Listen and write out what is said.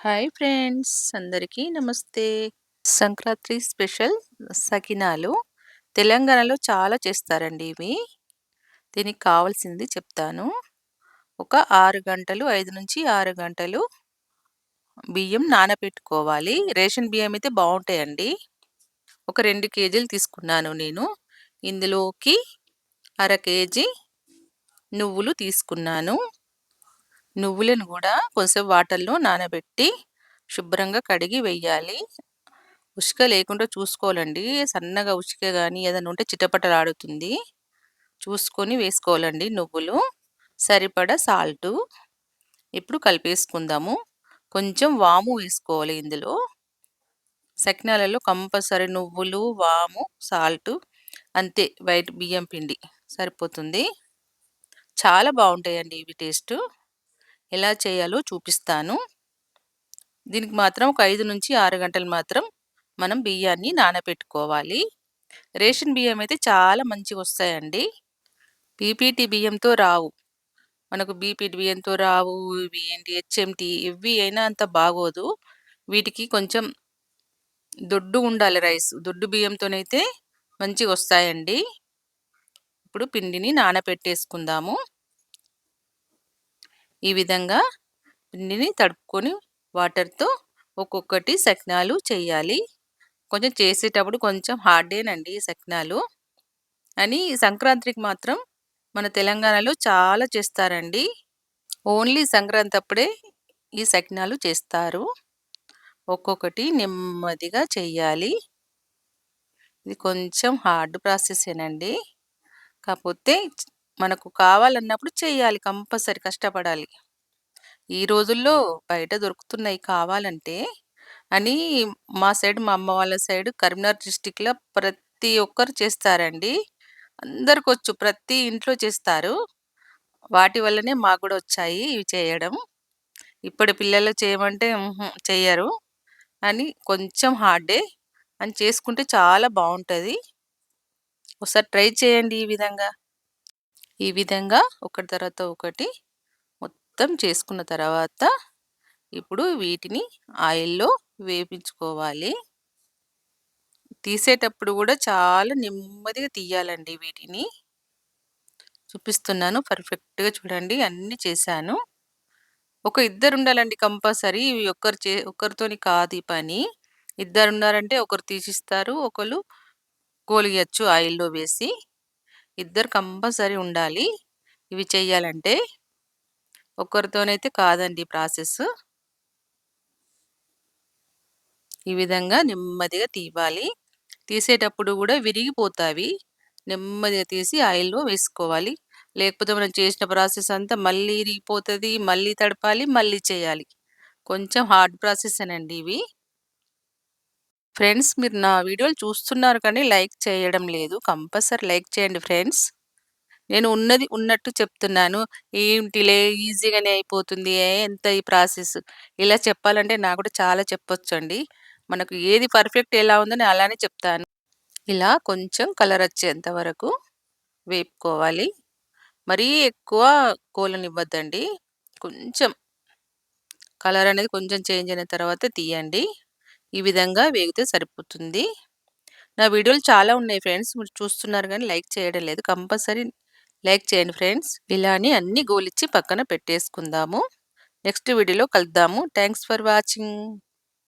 Hi friends అందరికీ నమస్తే. Sankranti special సకినాలు తెలంగాణలో చాలా చేస్తారండి ఇవి. దీనికి కావాల్సింది చెప్తాను. ఒక ఆరు గంటలు ఐదు నుంచి ఆరు గంటలు బియ్యం నానబెట్టుకోవాలి రేషన్ బియ్యం అయితే బాగుంటాయండి. ఒక రెండు కేజీలు తీసుకున్నాను నేను. ఇందులోకి అర కేజీ నువ్వులు తీసుకున్నాను. నువ్వులను కూడా కొంచెం వాటర్లో నానబెట్టి శుభ్రంగా కడిగి వెయ్యాలి ఉసుక లేకుండా చూసుకోవాలండి. సన్నగా ఉసుక కానీ ఏదైనా ఉంటే చిటపటలాడుతుంది. చూసుకొని వేసుకోవాలండి నువ్వులు. సరిపడ సాల్టు. ఇప్పుడు కలిపేసుకుందాము. కొంచెం వాము వేసుకోవాలి ఇందులో. సకినాలలో కంపల్సరీ నువ్వులు వాము సాల్టు అంతే వైట్ బియ్యం పిండి సరిపోతుంది. చాలా బాగుంటాయండి ఇవి టేస్ట్. ఎలా చేయాలో చూపిస్తాను. దీనికి మాత్రం ఒక ఐదు నుంచి ఆరు గంటలు మాత్రం మనం బియ్యాన్ని నానబెట్టుకోవాలి. రేషన్ బియ్యం అయితే చాలా మంచిగా వస్తాయండి. పీపీటీ బియ్యంతో రావు. మనకు బీపీటీ బియ్యంతో రావు ఇవి ఏంటి హెచ్ఎంటి ఇవి అయినా అంత బాగోదు. వీటికి కొంచెం దొడ్డు ఉండాలి రైస్. దొడ్డు బియ్యంతోనైతే మంచిగా వస్తాయండి. ఇప్పుడు పిండిని నానబెట్టేసుకుందాము. ఈ విధంగా పిండిని తడుపుకొని వాటర్తో ఒక్కొక్కటి శక్నాలు చేయాలి. కొంచెం చేసేటప్పుడు కొంచెం హార్డేనండి ఈ శక్నాలు. అని సంక్రాంతికి మాత్రం మన తెలంగాణలో చాలా చేస్తారండి. ఓన్లీ సంక్రాంతి అప్పుడే ఈ సకినాలు చేస్తారు. ఒక్కొక్కటి నెమ్మదిగా చేయాలి. ఇది కొంచెం హార్డ్ ప్రాసెసేనండి. కాకపోతే మనకు కావాలన్నప్పుడు చేయాలి కంపల్సరీ కష్టపడాలి. ఈ రోజుల్లో బయట దొరుకుతున్నాయి కావాలంటే అని మా సైడ్ మా అమ్మ వాళ్ళ సైడ్ కరీంనగర్ డిస్టిక్లో ప్రతి ఒక్కరు చేస్తారండి. అందరికి వచ్చు ప్రతి ఇంట్లో చేస్తారు. వాటి వల్లనే మాకు కూడా వచ్చాయి ఇవి చేయడం. ఇప్పటి పిల్లలు చేయమంటే చెయ్యరు. అని కొంచెం హార్డే అని చేసుకుంటే చాలా బాగుంటుంది. ఒకసారి ట్రై చేయండి ఈ విధంగా. ఈ విధంగా ఒకటి తర్వాత ఒకటి మొత్తం చేసుకున్న తర్వాత ఇప్పుడు వీటిని ఆయిల్లో వేపించుకోవాలి. తీసేటప్పుడు కూడా చాలా నెమ్మదిగా తీయాలండి వీటిని. చూపిస్తున్నాను పర్ఫెక్ట్గా చూడండి అన్నీ చేశాను. ఒక ఇద్దరు ఉండాలండి కంపల్సరీ ఇవి ఒక్కరు చే ఒక్కరితోని కాదు ఈ పని. ఇద్దరు ఉన్నారంటే ఒకరు తీసిస్తారు ఒకరు గోలియచ్చు ఆయిల్లో వేసి. ఇద్దరు కంపల్సరీ ఉండాలి. ఇవి చేయాలంటే ఒక్కరితోనైతే కాదండి ప్రాసెస్. ఈ విధంగా నెమ్మదిగా తీవాలి. తీసేటప్పుడు కూడా విరిగిపోతావి నెమ్మదిగా తీసి ఆయిల్లో వేసుకోవాలి. లేకపోతే మనం చేసిన ప్రాసెస్ అంతా మళ్ళీ ఇరిగిపోతుంది మళ్ళీ తడపాలి మళ్ళీ చేయాలి. కొంచెం హార్డ్ ప్రాసెస్ అనండి ఇవి. ఫ్రెండ్స్ మీరు నా వీడియోలు చూస్తున్నారు కానీ లైక్ చేయడం లేదు. కంపల్సరీ లైక్ చేయండి ఫ్రెండ్స్. నేను ఉన్నది ఉన్నట్టు చెప్తున్నాను. ఏంటిలే ఈజీగానే అయిపోతుంది ఎంత ఈ ప్రాసెస్? ఇలా చెప్పాలంటే నాకు కూడా చాలా చెప్పొచ్చండి. మనకు ఏది పర్ఫెక్ట్ ఎలా ఉందని అలానే చెప్తాను. ఇలా కొంచెం కలర్ వచ్చేంత వరకు వేపుకోవాలి. మరీ ఎక్కువ కోలనివ్వద్దండి. కొంచెం కలర్ అనేది కొంచెం చేంజ్ అయిన తర్వాత తీయండి. ఈ విధంగా వేగితే సరిపోతుంది. నా వీడియోలు చాలా ఉన్నాయి ఫ్రెండ్స్. మీరు చూస్తున్నారు కానీ లైక్ చేయడం లేదు. కంపల్సరీ లైక్ చేయండి ఫ్రెండ్స్. ఇలానే అన్ని గోలిచ్చి పక్కన పెట్టేసుకుందాము. నెక్స్ట్ వీడియోలో కలుద్దాము. Thanks for watching.